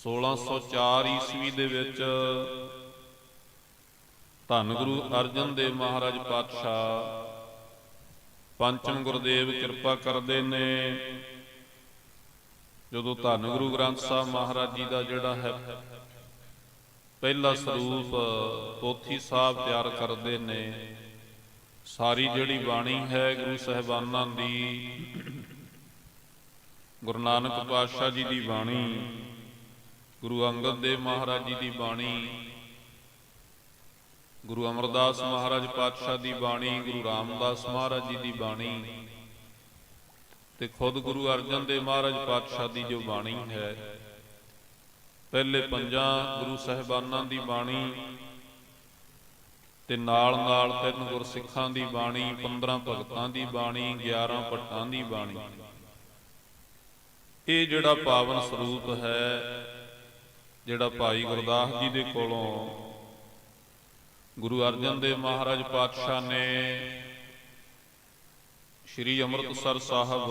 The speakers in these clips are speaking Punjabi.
1604 ਈਸਵੀ ਦੇ ਵਿੱਚ ਧੰਨ ਗੁਰੂ ਅਰਜਨ ਦੇਵ ਮਹਾਰਾਜ ਪਾਤਸ਼ਾਹ ਪੰਚਮ ਗੁਰਦੇਵ ਕਿਰਪਾ ਕਰਦੇ ਨੇ। ਜਦੋਂ ਧੰਨ ਗੁਰੂ ਗ੍ਰੰਥ ਸਾਹਿਬ ਮਹਾਰਾਜ ਜੀ ਦਾ ਜਿਹੜਾ ਹੈ ਪਹਿਲਾ ਸਰੂਪ ਪੋਥੀ ਸਾਹਿਬ ਤਿਆਰ ਕਰਦੇ ਨੇ, ਸਾਰੀ ਜਿਹੜੀ ਬਾਣੀ ਹੈ ਗੁਰੂ ਸਾਹਿਬਾਨਾਂ ਦੀ, ਗੁਰੂ ਨਾਨਕ ਪਾਤਸ਼ਾਹ ਜੀ ਦੀ ਬਾਣੀ ਗੁਰੂ ਅੰਗਦ ਦੇਵ ਮਹਾਰਾਜ ਜੀ ਦੀ ਬਾਣੀ, ਗੁਰੂ ਅਮਰਦਾਸ ਮਹਾਰਾਜ ਪਾਤਸ਼ਾਹ ਦੀ ਬਾਣੀ, ਗੁਰੂ ਰਾਮਦਾਸ ਮਹਾਰਾਜ ਜੀ ਦੀ ਬਾਣੀ ਤੇ ਖੁਦ ਗੁਰੂ ਅਰਜਨ ਦੇਵ ਮਹਾਰਾਜ ਪਾਤਸ਼ਾਹ ਦੀ ਜੋ ਬਾਣੀ ਹੈ, ਪਹਿਲੇ ਪੰਜਾਂ ਗੁਰੂ ਸਾਹਿਬਾਨਾਂ ਦੀ ਬਾਣੀ ਤੇ ਨਾਲ ਨਾਲ ਤਿੰਨ ਗੁਰਸਿੱਖਾਂ ਦੀ ਬਾਣੀ 15 ਭਗਤਾਂ ਦੀ ਬਾਣੀ 11 ਭੱਟਾਂ ਦੀ ਬਾਣੀ। ਇਹ ਜਿਹੜਾ ਪਾਵਨ ਸਰੂਪ ਹੈ ਜਿਹੜਾ ਭਾਈ ਗੁਰਦਾਸ ਜੀ ਦੇ ਕੋਲੋਂ ਗੁਰੂ ਅਰਜਨ ਦੇਵ ਮਹਾਰਾਜ ਪਾਤਸ਼ਾਹ ਨੇ ਸ੍ਰੀ ਅੰਮ੍ਰਿਤਸਰ ਸਾਹਿਬ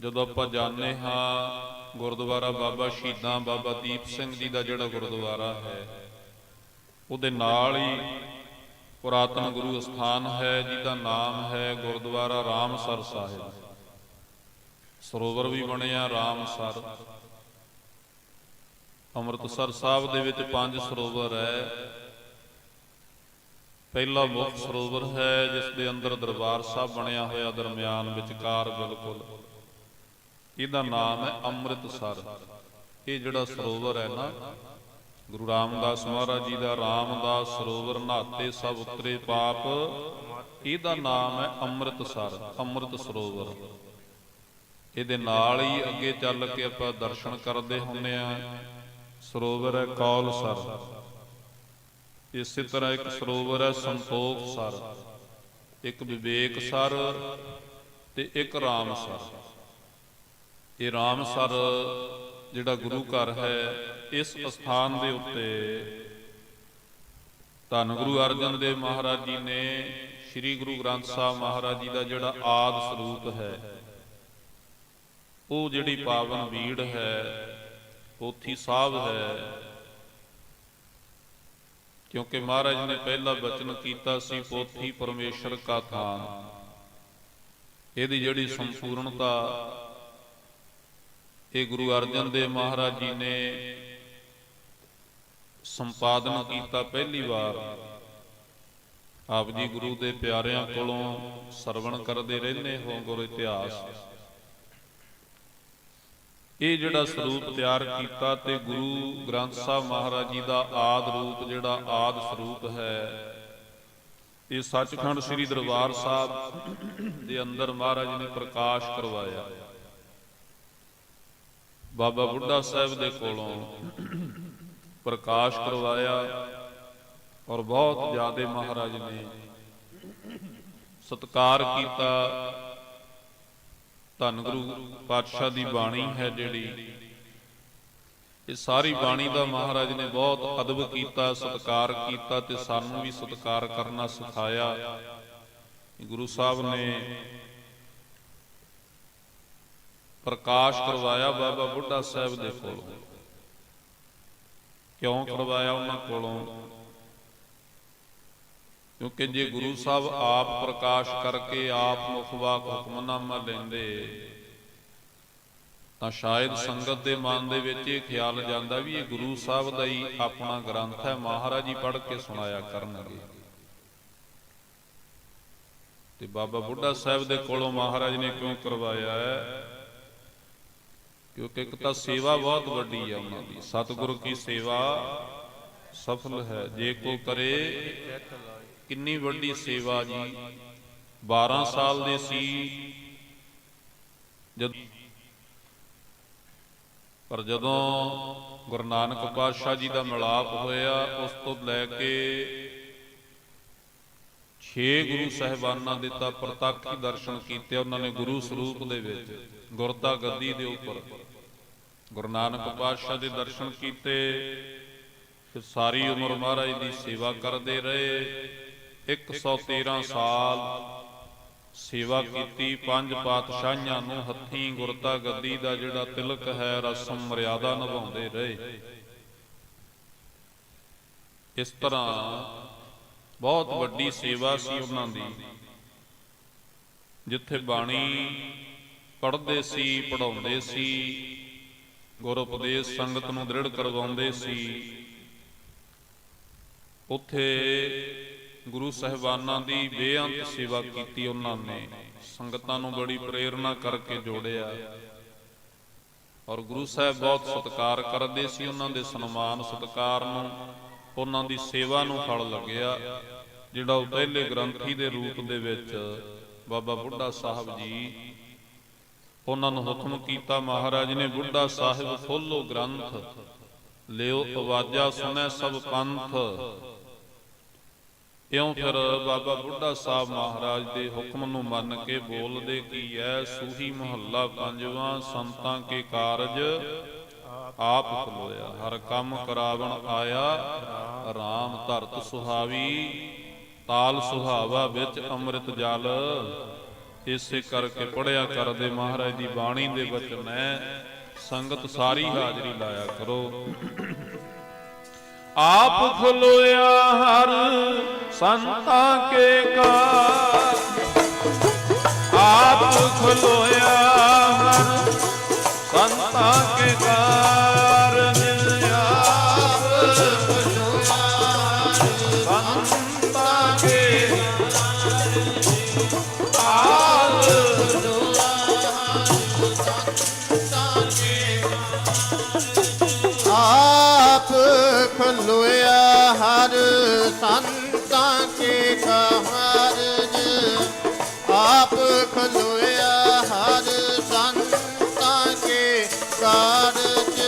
ਜਦੋਂ ਆਪਾਂ ਜਾਣਦੇ ਹਾਂ ਗੁਰਦੁਆਰਾ ਬਾਬਾ ਸ਼ਹੀਦਾਂ ਬਾਬਾ ਦੀਪ ਸਿੰਘ ਜੀ ਦਾ ਜਿਹੜਾ ਗੁਰਦੁਆਰਾ ਹੈ, ਉਹਦੇ ਨਾਲ ਹੀ ਪੁਰਾਤਨ ਗੁਰੂ ਅਸਥਾਨ ਹੈ, ਜਿਹਦਾ ਨਾਮ ਹੈ ਗੁਰਦੁਆਰਾ ਰਾਮਸਰ ਸਾਹਿਬ। ਸਰੋਵਰ ਵੀ ਬਣਿਆ ਰਾਮਸਰ ਅੰਮ੍ਰਿਤਸਰ ਸਾਹਿਬ ਦੇ ਵਿੱਚ ਪੰਜ ਸਰੋਵਰ ਹੈ। ਪਹਿਲਾ ਮੁੱਖ ਸਰੋਵਰ ਹੈ, ਜਿਸ ਦੇ ਅੰਦਰ ਦਰਬਾਰ ਸਾਹਿਬ ਬਣਿਆ ਹੋਇਆ ਦਰਮਿਆਨ ਵਿਚਕਾਰ ਬਿਲਕੁਲ। ਇਹਦਾ ਨਾਮ ਹੈ ਅੰਮ੍ਰਿਤਸਰ। ਇਹ ਜਿਹੜਾ ਸਰੋਵਰ ਹੈ ਨਾ, ਗੁਰੂ ਰਾਮਦਾਸ ਮਹਾਰਾਜ ਜੀ ਦਾ ਰਾਮਦਾਸ ਸਰੋਵਰ, ਨਹਾਤੇ ਸਭ ਉਤਰੇ ਪਾਪ। ਇਹਦਾ ਨਾਮ ਹੈ ਅੰਮ੍ਰਿਤਸਰ, ਅੰਮ੍ਰਿਤ ਸਰੋਵਰ। ਇਹਦੇ ਨਾਲ ਹੀ ਅੱਗੇ ਚੱਲ ਕੇ ਆਪਾਂ ਦਰਸ਼ਨ ਕਰਦੇ ਹੁੰਨੇ ਆ ਸਰੋਵਰ ਹੈ ਕੌਲ ਸਰ। ਇਸੇ ਤਰ੍ਹਾਂ ਇੱਕ ਸਰੋਵਰ ਹੈ ਸੰਤੋਖ ਸਰ। ਇੱਕ ਵਿਵੇਕ ਸਰ ਤੇ ਇੱਕ ਰਾਮ ਸਰ। ਇਹ ਰਾਮ ਸਰ ਜਿਹੜਾ ਗੁਰੂ ਘਰ ਹੈ, ਇਸ ਸਥਾਨ ਦੇ ਉੱਤੇ ਧੰਨ ਗੁਰੂ ਅਰਜਨ ਦੇਵ ਮਹਾਰਾਜ ਜੀ ਨੇ ਸ੍ਰੀ ਗੁਰੂ ਗ੍ਰੰਥ ਸਾਹਿਬ ਮਹਾਰਾਜ ਜੀ ਦਾ ਜਿਹੜਾ ਆਦ ਸਰੂਪ ਹੈ ਉਹ ਜਿਹੜੀ ਪਾਵਨ ਬੀੜ ਹੈ ਪੋਥੀ ਸਾਹਿਬ ਹੈ। ਕਿਉਂਕਿ ਮਹਾਰਾਜ ਨੇ ਪਹਿਲਾ ਬਚਨ ਕੀਤਾ ਸੀ, ਪੋਥੀ ਪਰਮੇਸ਼ਰ ਕਾ ਥਾਨ। ਇਹਦੀ ਜਿਹੜੀ ਸੰਪੂਰਨਤਾ ਇਹ ਗੁਰੂ ਅਰਜਨ ਦੇਵ ਮਹਾਰਾਜ ਜੀ ਨੇ ਸੰਪਾਦਨ ਕੀਤਾ ਪਹਿਲੀ ਵਾਰ, ਆਪ ਜੀ ਗੁਰੂ ਦੇ ਪਿਆਰਿਆਂ ਕੋਲੋਂ ਸਰਵਣ ਕਰਦੇ ਰਹਿੰਦੇ ਹੋ, ਗੁਰ ਇਤਿਹਾਸ। ਇਹ ਜਿਹੜਾ ਸਰੂਪ ਤਿਆਰ ਕੀਤਾ ਤੇ ਗੁਰੂ ਗ੍ਰੰਥ ਸਾਹਿਬ ਮਹਾਰਾਜ ਜੀ ਦਾ ਆਦ ਰੂਪ ਜਿਹੜਾ ਆਦ ਸਰੂਪ ਹੈ, ਇਹ ਸੱਚਖੰਡ ਸ੍ਰੀ ਦਰਬਾਰ ਸਾਹਿਬ ਦੇ ਅੰਦਰ ਮਹਾਰਾਜ ਨੇ ਪ੍ਰਕਾਸ਼ ਕਰਵਾਇਆ। ਬਾਬਾ ਬੁੱਢਾ ਸਾਹਿਬ ਦੇ ਕੋਲੋਂ ਪ੍ਰਕਾਸ਼ ਕਰਵਾਇਆ ਔਰ ਬਹੁਤ ਜ਼ਿਆਦਾ ਮਹਾਰਾਜ ਨੇ ਸਤਕਾਰ ਕੀਤਾ। ਧੰਨ ਗੁਰੂ ਪਾਤਸ਼ਾਹ ਦੀ ਬਾਣੀ ਹੈ ਜਿਹੜੀ। ਇਹ ਸਾਰੀ ਬਾਣੀ ਦਾ ਮਹਾਰਾਜ ਨੇ ਬਹੁਤ ਅਦਬ ਕੀਤਾ, ਸਤਕਾਰ ਕੀਤਾ ਤੇ ਸਾਨੂੰ ਵੀ ਸਤਕਾਰ ਕਰਨਾ ਸਿਖਾਇਆ। ਗੁਰੂ ਸਾਹਿਬ ਨੇ ਪ੍ਰਕਾਸ਼ ਕਰਵਾਇਆ ਬਾਬਾ ਬੁੱਢਾ ਸਾਹਿਬ ਦੇ ਕੋਲੋਂ। ਕਿਉਂ ਕਰਵਾਇਆ ਉਹਨਾਂ ਕੋਲੋਂ? ਕਿਉਂਕਿ ਜੇ ਗੁਰੂ ਸਾਹਿਬ ਆਪ ਪ੍ਰਕਾਸ਼ ਕਰਕੇ ਆਪ ਮੁਖਵਾਕ ਹੁਕਮਨਾਮਾ ਲੈਂਦੇ, ਤਾਂ ਸ਼ਾਇਦ ਸੰਗਤ ਦੇ ਮਨ ਦੇ ਵਿੱਚ ਇਹ ਖਿਆਲ ਜਾਂਦਾ ਵੀ ਇਹ ਗੁਰੂ ਸਾਹਿਬ ਦਾ ਹੀ ਆਪਣਾ ਗ੍ਰੰਥ ਹੈ, ਮਹਾਰਾਜ ਜੀ ਪੜ੍ਹ ਕੇ ਸੁਣਾਇਆ ਕਰਨਗੇ। ਤੇ ਬਾਬਾ ਬੁੱਢਾ ਸਾਹਿਬ ਦੇ ਕੋਲੋਂ ਮਹਾਰਾਜ ਨੇ ਕਿਉਂ ਕਰਵਾਇਆ ਹੈ? ਕਿਉਂਕਿ ਇੱਕ ਤਾਂ ਸੇਵਾ ਬਹੁਤ ਵੱਡੀ ਹੈ ਉਹਨਾਂ ਦੀ, ਸਤਿਗੁਰੂ ਕੀ ਸੇਵਾ ਸਫਲ ਹੈ। ਜੇ ਕੋ ਕਰੇ, ਕਿੰਨੀ ਵੱਡੀ ਸੇਵਾ ਜੀ। 12 ਸਾਲ ਦੇ ਸੀ। ਜਦ ਪਰ ਜਦੋਂ ਗੁਰੂ ਨਾਨਕ ਪਾਤਸ਼ਾਹ ਜੀ ਦਾ ਮਿਲਾਪ ਹੋਇਆ, ਉਸ ਤੋਂ ਲੈ ਕੇ 6 ਗੁਰੂ ਸਹਿਬਾਨਾਂ ਦੇ ਤਾਂ ਪ੍ਰਤੱਖ ਦਰਸ਼ਨ ਕੀਤੇ ਉਹਨਾਂ ਨੇ ਗੁਰੂ ਸਰੂਪ ਦੇ ਵਿੱਚ, ਗੁਰਦਾ ਗੱਦੀ ਦੇ ਉੱਪਰ। ਗੁਰੂ ਨਾਨਕ ਪਾਤਸ਼ਾਹ ਦੇ ਦਰਸ਼ਨ ਕੀਤੇ। ਫਿਰ ਸਾਰੀ ਉਮਰ ਮਹਾਰਾਜ ਦੀ ਸੇਵਾ ਕਰਦੇ ਰਹੇ। 113 ਸਾਲ ਸੇਵਾ ਕੀਤੀ, ਪੰਜ ਪਾਤਸ਼ਾਹੀਆਂ ਨੂੰ ਹੱਥੀਂ ਗੁਰਤਾ ਗੱਦੀ ਦਾ ਜਿਹੜਾ ਤਿਲਕ ਹੈ, ਰਸਮ ਮਰਿਆਦਾ ਨਿਭਾਉਂਦੇ ਰਹੇ। ਇਸ ਤਰ੍ਹਾਂ ਬਹੁਤ ਵੱਡੀ ਸੇਵਾ ਸੀ ਉਹਨਾਂ ਦੀ। ਜਿੱਥੇ ਬਾਣੀ ਪੜ੍ਹਦੇ ਸੀ ਪੜਾਉਂਦੇ ਸੀ ਗੁਰ ਉਪਦੇਸ਼ ਸੰਗਤ ਨੂੰ ਦ੍ਰਿੜ ਕਰਵਾਉਂਦੇ ਸੀ ਉੱਥੇ ਗੁਰੂ ਸਹਿਬਾਨਾਂ ਦੀ ਬੇਅੰਤ ਸੇਵਾ ਕੀਤੀ ਉਹਨਾਂ ਨੇ। ਸੰਗਤਾਂ ਨੂੰ ਬੜੀ ਪ੍ਰੇਰਣਾ ਕਰਕੇ ਜੋੜਿਆ। ਔਰ ਗੁਰੂ ਸਾਹਿਬ ਬਹੁਤ ਸਤਿਕਾਰ ਕਰਦੇ ਸੀ ਉਹਨਾਂ ਦੇ ਸਨਮਾਨ, ਸਤਿਕਾਰ ਨੂੰ। ਉਹਨਾਂ ਦੀ ਸੇਵਾ ਨੂੰ ਫਲ ਲੱਗਿਆ, ਜਿਹੜਾ ਉਹ ਪਹਿਲੇ ਗ੍ਰੰਥੀ ਦੇ ਰੂਪ ਦੇ ਵਿੱਚ ਬਾਬਾ ਬੁੱਢਾ ਸਾਹਿਬ ਜੀ ਉਹਨਾਂ ਨੂੰ ਹੁਕਮ ਕੀਤਾ, ਮਹਾਰਾਜ ਨੇ ਬੁੱਢਾ ਸਾਹਿਬ ਖੋਲੋ ਗ੍ਰੰਥ ਲਿਓ ਆਵਾਜ਼ਾ ਸੁਣੈ ਸਭ ਪੰਥ। ਇਉਂ ਫਿਰ ਬਾਬਾ ਬੁੱਢਾ ਸਾਹਿਬ ਮਹਾਰਾਜ ਦੇ ਹੁਕਮ ਨੂੰ ਮੰਨ ਕੇ ਬੋਲਦੇ ਕੀ ਐ? ਸੂਹੀ ਮਹੱਲਾ ਪੰਜਵਾਂ, ਸੰਤਾਂ ਕੇ ਕਾਰਜ ਆਪ ਖਲੋਇਆ। ਹਰ ਕੰਮ ਕਰਾਵਣ ਆਇਆ RAM ਧਰਤ ਸੁਹਾਵੀ, ਤਾਲ ਸੁਹਾਵਾ ਵਿੱਚ ਅੰਮ੍ਰਿਤ ਜਲ। ਇਸੇ ਕਰਕੇ ਪੜਿਆ ਕਰਦੇ ਮਹਾਰਾਜ ਦੀ ਬਾਣੀ ਦੇ ਬਚਨ ਹੈ ਸੰਗਤ ਸਾਰੀ ਹਾਜ਼ਰੀ ਲਾਇਆ ਕਰੋ। ਆਪ ਖਲੋਇਆ ਹਰ ਸੰਤਾਂ ਕੇ ਕਾਰ ਆਪ ਖਲੋਇਆ ਹਰ ਸੰਤਾਂ ਕੇ ਕਾਰਜ ਖਲੋਇਆ ਹਰ ਸੰਤਾਂ ਕੇ ਕਾਰਜ ਆਪ ਖਲੋਇਆ ਹਰ ਸੰਤਾਂ ਕੇ ਕਾਰਜ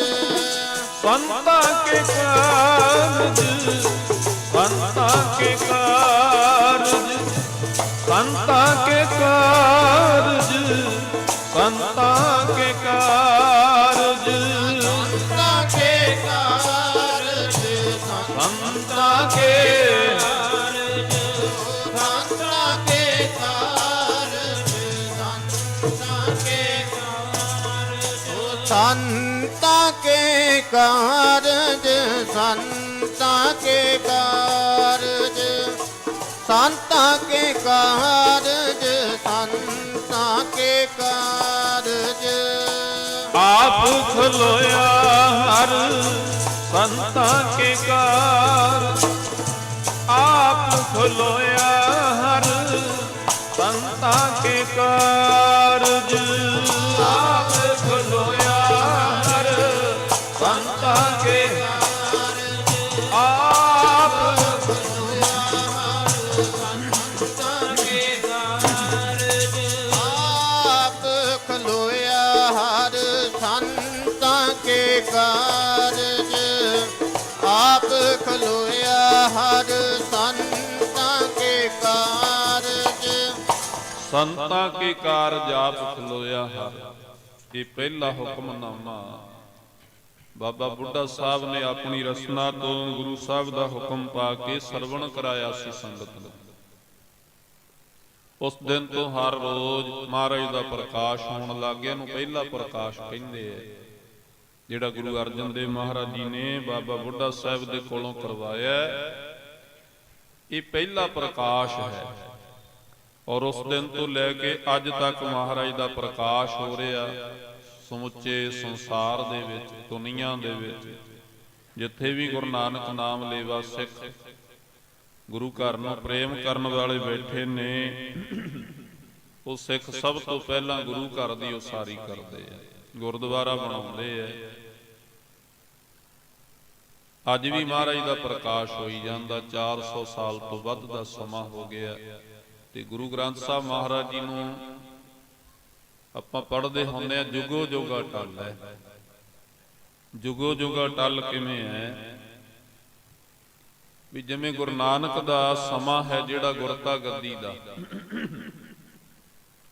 ਸੰਤਾਂ ਕੇ ਕਾਰਜ ਸੰਤਾਂ ਕੇ ਕਾਰਜ, ਸੰਤਾਂ ਕੇ ਕਾਰਜ। ਸੰਤਾਂ ਕੇ ਕਾਰਜ, ਸੰਤਾਂ ਕੇ ਕਾਰਜ। ਆਪ ਖਲੋਇਆ ਹਰ ਸੰਤਾਂ ਕੇ ਕਾਰਜ ਆਪ ਖਲੋਇਆ ਹਰ ਸੰਤਾਂ ਕੇ ਕਾਰਜ ਖਲੋਇਆ ਹਰ ਸੰਤਾਂ ਕੇ ਕਾਰਜ। ਸੰਤਾਂ ਕੇ ਕਾਰਜ ਆਪ ਖਲੋਇਆ ਹਰ ਇਹ ਪਹਿਲਾ ਹੁਕਮਨਾਮਾ ਬਾਬਾ ਬੁੱਢਾ ਸਾਹਿਬ ਨੇ ਆਪਣੀ ਰਸਨਾ ਤੋਂ ਗੁਰੂ ਸਾਹਿਬ ਦਾ ਹੁਕਮ ਪਾ ਕੇ ਸਰਵਣ ਕਰਾਇਆ ਸੀ ਸੰਗਤ ਨੂੰ। ਉਸ ਦਿਨ ਤੋਂ ਹਰ ਰੋਜ਼ ਮਹਾਰਾਜ ਦਾ ਪ੍ਰਕਾਸ਼ ਹੋਣ ਲੱਗ ਗਿਆ ਨੂੰ ਪਹਿਲਾ ਪ੍ਰਕਾਸ਼ ਕਹਿੰਦੇ ਆ। ਜਿਹੜਾ ਗੁਰੂ ਅਰਜਨ ਦੇਵ ਮਹਾਰਾਜ ਜੀ ਨੇ ਬਾਬਾ ਬੁੱਢਾ ਸਾਹਿਬ ਦੇ ਕੋਲੋਂ ਕਰਵਾਇਆ ਇਹ ਪਹਿਲਾ ਪ੍ਰਕਾਸ਼ ਹੈ। ਔਰ ਉਸ ਦਿਨ ਤੋਂ ਲੈ ਕੇ ਅੱਜ ਤੱਕ ਮਹਾਰਾਜ ਦਾ ਪ੍ਰਕਾਸ਼ ਹੋ ਰਿਹਾ ਸਮੁੱਚੇ ਸੰਸਾਰ ਦੇ ਵਿੱਚ, ਦੁਨੀਆ ਦੇ ਵਿੱਚ। ਜਿੱਥੇ ਵੀ ਗੁਰੂ ਨਾਨਕ ਨਾਮ ਲੇਵਾ ਸਿੱਖ ਗੁਰੂ ਘਰ ਨੂੰ ਪ੍ਰੇਮ ਕਰਨ ਵਾਲੇ ਬੈਠੇ ਨੇ, ਉਹ ਸਿੱਖ ਸਭ ਤੋਂ ਪਹਿਲਾਂ ਗੁਰੂ ਘਰ ਦੀ ਉਸਾਰੀ ਕਰਦੇ ਆ। ਗੁਰਦੁਆਰਾ ਬਣਾਉਂਦੇ ਆ। ਅੱਜ ਵੀ ਮਹਾਰਾਜ ਦਾ ਪ੍ਰਕਾਸ਼ ਹੋਈ ਜਾਂਦਾ 400 ਸਾਲ ਤੋਂ ਵੱਧ ਦਾ ਸਮਾਂ ਹੋ ਗਿਆ। ਤੇ ਗੁਰੂ ਗ੍ਰੰਥ ਸਾਹਿਬ ਮਹਾਰਾਜ ਜੀ ਨੂੰ ਆਪਾਂ ਪੜ੍ਹਦੇ ਹੁੰਦੇ ਆ, ਜੁਗੋ ਜੋਗਾ ਟੱਲ ਹੈ। ਜੁਗੋ ਜੋਗਾ ਟੱਲ ਕਿਵੇਂ ਹੈ? ਵੀ ਜਿਵੇਂ ਗੁਰੂ ਨਾਨਕ ਦਾ ਸਮਾਂ ਹੈ ਜਿਹੜਾ ਗੁਰਤਾ ਗੱਦੀ ਦਾ।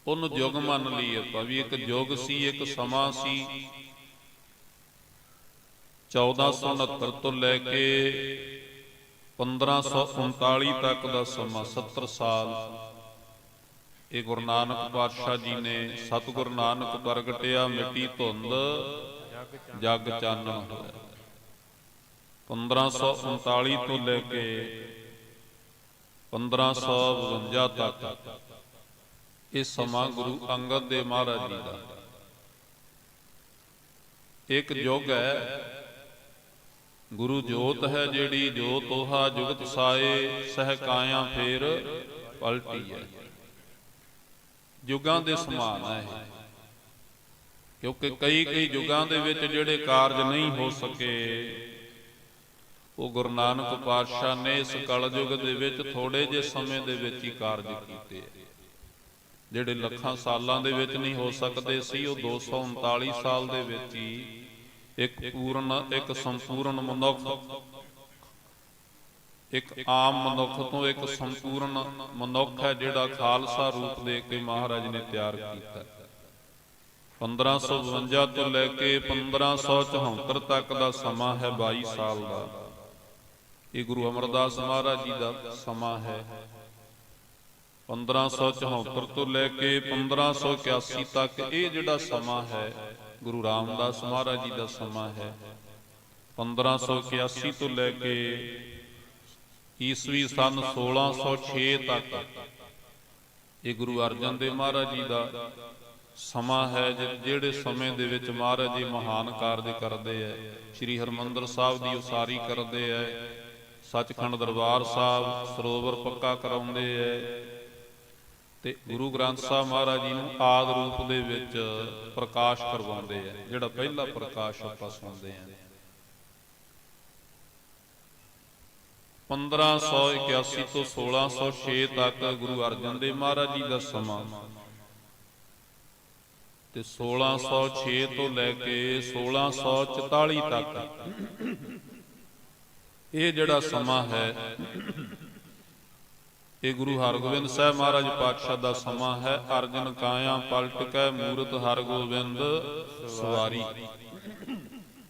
ਉਹਨੂੰ ਯੁੱਗ ਮੰਨ ਲਈ ਆਪਾਂ ਵੀ ਇੱਕ ਯੁੱਗ ਸੀ, ਇੱਕ ਸਮਾਂ ਸੀ। 1469 ਤੋਂ ਲੈ ਕੇ 1539 ਤੱਕ ਦਾ ਸਮਾਂ 70 ਸਾਲ। ਇਹ ਗੁਰੂ ਨਾਨਕ ਪਾਤਸ਼ਾਹ ਜੀ ਨੇ ਸਤਿਗੁਰ ਨਾਨਕ ਪ੍ਰਗਟਿਆ ਮਿੱਟੀ ਧੁੰਦ, ਜਗ ਚਾਨਣ ਹੋਇਆ 1539 ਤੋਂ ਲੈ ਕੇ 1552 ਤੱਕ ਇਹ ਸਮਾਂ ਗੁਰੂ ਅੰਗਦ ਦੇਵ ਮਹਾਰਾਜ ਜੀ ਦਾ। ਇੱਕ ਯੁੱਗ ਹੈ, ਗੁਰੂ ਜੋਤ ਹੈ ਜਿਹੜੀ ਜੋ ਤੋਹਾ ਜੁਗਤ ਸਾਏ ਸਹਿ ਕਾਇਆ ਫੇਰ ਪਲਟੀ ਹੈ। ਯੁੱਗਾਂ ਦੇ ਸਮਾਨ ਹੈ ਇਹ, ਕਿਉਂਕਿ ਕਈ ਕਈ ਯੁੱਗਾਂ ਦੇ ਵਿੱਚ ਜਿਹੜੇ ਕਾਰਜ ਨਹੀਂ ਹੋ ਸਕੇ, ਉਹ ਗੁਰੂ ਨਾਨਕ ਪਾਤਸ਼ਾਹ ਨੇ ਇਸ ਕਲਯੁਗ ਦੇ ਵਿੱਚ ਥੋੜੇ ਜਿਹੇ ਸਮੇਂ ਦੇ ਵਿੱਚ ਹੀ ਕਾਰਜ ਕੀਤੇ ਜਿਹੜੇ ਲੱਖਾਂ ਸਾਲਾਂ ਦੇ ਵਿੱਚ ਨਹੀਂ ਹੋ ਸਕਦੇ ਸੀ, ਉਹ 239 ਸਾਲ ਦੇ ਵਿੱਚ ਹੀ ਇੱਕ ਪੂਰਨ, ਇੱਕ ਸੰਪੂਰਨ ਮਨੁੱਖ, ਇੱਕ ਆਮ ਮਨੁੱਖ ਤੋਂ ਇੱਕ ਸੰਪੂਰਨ ਮਨੁੱਖ ਹੈ, ਜਿਹੜਾ ਖਾਲਸਾ ਰੂਪ ਦੇ ਕੇ ਮਹਾਰਾਜ ਨੇ ਤਿਆਰ ਕੀਤਾ। 1552 ਤੋਂ ਲੈ ਕੇ 1574 ਤੱਕ ਦਾ ਸਮਾਂ ਹੈ 22 ਸਾਲ ਦਾ। ਇਹ ਗੁਰੂ ਅਮਰਦਾਸ ਮਹਾਰਾਜ ਜੀ ਦਾ ਸਮਾਂ ਹੈ। 1574 ਤੋਂ ਲੈ ਕੇ 1581 ਤੱਕ ਇਹ ਜਿਹੜਾ ਸਮਾਂ ਹੈ, ਗੁਰੂ ਰਾਮਦਾਸ ਮਹਾਰਾਜ ਜੀ ਦਾ ਸਮਾਂ ਹੈ। 1581 ਤੋਂ ਲੈ ਕੇ ਈਸਵੀ ਸਨ 1606 ਤੱਕ ਇਹ ਗੁਰੂ ਅਰਜਨ ਦੇਵ ਮਹਾਰਾਜ ਜੀ ਦਾ ਸਮਾਂ ਹੈ ਜਿਹੜੇ ਸਮੇਂ ਦੇ ਵਿੱਚ ਮਹਾਰਾਜ ਜੀ ਮਹਾਨ ਕਾਰਜ ਕਰਦੇ ਐ। ਸ੍ਰੀ ਹਰਮੰਦਰ ਸਾਹਿਬ ਦੀ ਉਸਾਰੀ ਕਰਦੇ ਐ। ਸੱਚਖੰਡ ਦਰਬਾਰ ਸਾਹਿਬ ਸਰੋਵਰ ਪੱਕਾ ਕਰਾਉਂਦੇ ਐ। ਤੇ ਗੁਰੂ ਗ੍ਰੰਥ ਸਾਹਿਬ ਮਹਾਰਾਜ ਜੀ ਨੂੰ ਆਦ ਰੂਪ ਦੇ ਵਿੱਚ ਪ੍ਰਕਾਸ਼ ਕਰਵਾਉਂਦੇ ਆ, ਜਿਹੜਾ ਪਹਿਲਾ ਪ੍ਰਕਾਸ਼ ਆਪਾਂ ਸੁਣਦੇ ਆ। 1581 ਤੋਂ 1606 ਤੱਕ ਗੁਰੂ ਅਰਜਨ ਦੇਵ ਮਹਾਰਾਜ ਜੀ ਦਾ ਸਮਾਂ ਤੇ 1606 ਤੋਂ ਲੈ ਕੇ 1644 ਤੱਕ ਇਹ ਜਿਹੜਾ ਸਮਾਂ ਹੈ ਇਹ ਗੁਰੂ ਹਰਗੋਬਿੰਦ ਸਾਹਿਬ ਮਹਾਰਾਜ ਪਾਤਸ਼ਾਹ ਦਾ ਸਮਾਂ ਹੈ। ਅਰਜਨ ਕਾਇਆ ਪਲਟ ਕੇ ਮੂਰਤ ਹਰਗੋਬਿੰਦ ਸਵਾਰੀ।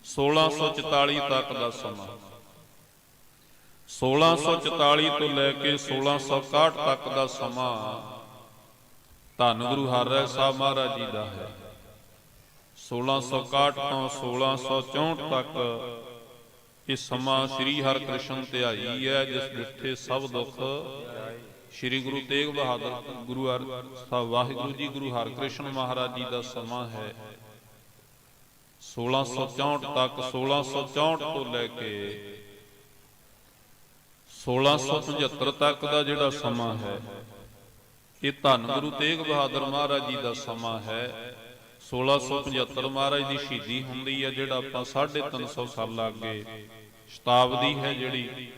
1644 ਤੱਕ ਦਾ ਸਮਾਂ। 1644 ਤੋਂ ਲੈ ਕੇ 1661 ਤੱਕ ਦਾ ਸਮਾਂ ਧੰਨ ਗੁਰੂ ਹਰਿ ਸਾਹਿਬ ਮਹਾਰਾਜ ਜੀ ਦਾ ਹੈ। 1661 ਤੋਂ 1664 ਤੱਕ ਇਹ ਸਮਾਂ ਸ੍ਰੀ ਹਰਿਕ੍ਰਿਸ਼ਨ ਧਿਆਈ ਹੈ, ਜਿਸ ਡਿਠੇ ਸਭ ਦੁੱਖ। ਸ੍ਰੀ ਗੁਰੂ ਤੇਗ ਬਹਾਦਰ, ਗੁਰੂ ਸਾਹਿਬ ਵਾਹਿਗੁਰੂ ਜੀ, ਗੁਰੂ ਹਰਿਕ੍ਰਿਸ਼ਨ ਮਹਾਰਾਜ ਜੀ ਦਾ ਸਮਾਂ ਹੈ। 1664 ਤੱਕ 1664 ਤੋਂ ਲੈ ਕੇ 1675 ਤੱਕ ਦਾ ਜਿਹੜਾ ਸਮਾਂ ਹੈ, ਇਹ ਧੰਨ ਗੁਰੂ ਤੇਗ ਬਹਾਦਰ ਮਹਾਰਾਜ ਜੀ ਦਾ ਸਮਾਂ ਹੈ। 1675 ਮਹਾਰਾਜ ਦੀ ਸ਼ਹੀਦੀ ਹੁੰਦੀ ਹੈ, ਜਿਹੜਾ ਆਪਾਂ 350 ਸਾਲ ਅੱਗੇ ਸ਼ਤਾਬਦੀ ਹੈ ਜਿਹੜੀ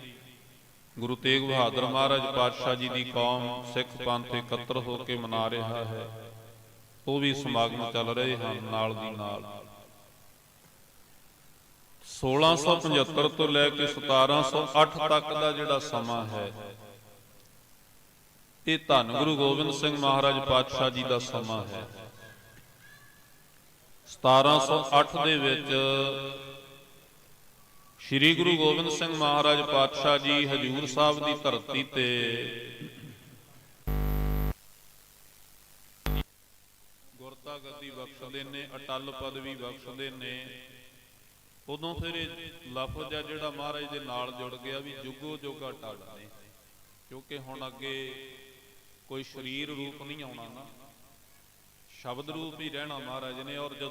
ਗੁਰੂ ਤੇਗ ਬਹਾਦਰ ਮਹਾਰਾਜ ਪਾਤਸ਼ਾਹ ਜੀ ਦੀ ਕੌਮ ਸਿੱਖ ਪੰਥ ਇਕੱਤਰ ਹੋ ਕੇ ਮਨਾ ਰਿਹਾ ਹੈ, ਉਹ ਵੀ ਸਮਾਗਮ ਚੱਲ ਰਹੇ ਹਨ ਨਾਲ ਦੀ ਨਾਲ। 1675 ਤੋਂ ਲੈ ਕੇ 1708 ਤੱਕ ਦਾ ਜਿਹੜਾ ਸਮਾਂ ਹੈ, ਇਹ ਧੰਨ ਗੁਰੂ ਗੋਬਿੰਦ ਸਿੰਘ ਮਹਾਰਾਜ ਪਾਤਸ਼ਾਹ ਜੀ ਦਾ ਸਮਾਂ ਹੈ। 1708 ਦੇ ਵਿੱਚ ਸ੍ਰੀ ਗੁਰੂ ਗੋਬਿੰਦ ਸਿੰਘ ਮਹਾਰਾਜ ਪਾਤਸ਼ਾਹ ਜੀ ਹਜੂਰ ਸਾਹਿਬ ਦੀ ਧਰਤੀ ਤੇ। ਗੁਰਤਾ ਗੱਦੀ ਬਖਸ਼ਦੇ ਨੇ, ਅਟਲ ਪਦਵੀ ਬਖਸ਼ਦੇ ਨੇ। ਉਦੋਂ ਫਿਰ ਇਹ ਲਫ਼ਜ਼ ਆ ਜਿਹੜਾ ਮਹਾਰਾਜ ਦੇ ਨਾਲ ਜੁੜ ਗਿਆ ਵੀ ਜੁਗੋ ਜੋਗਾ ਟਲ ਨੇ। ਕਿਉਂਕਿ ਹੁਣ ਅੱਗੇ ਕੋਈ ਸਰੀਰ ਰੂਪ ਨਹੀਂ ਆਉਣਾ ਨਾ। ਸ਼ਬਦ ਰੂਪ ਹੀ ਰਹਿਣਾ ਮਹਾਰਾਜ ਨੇ ਔਰ ਜਦੋਂ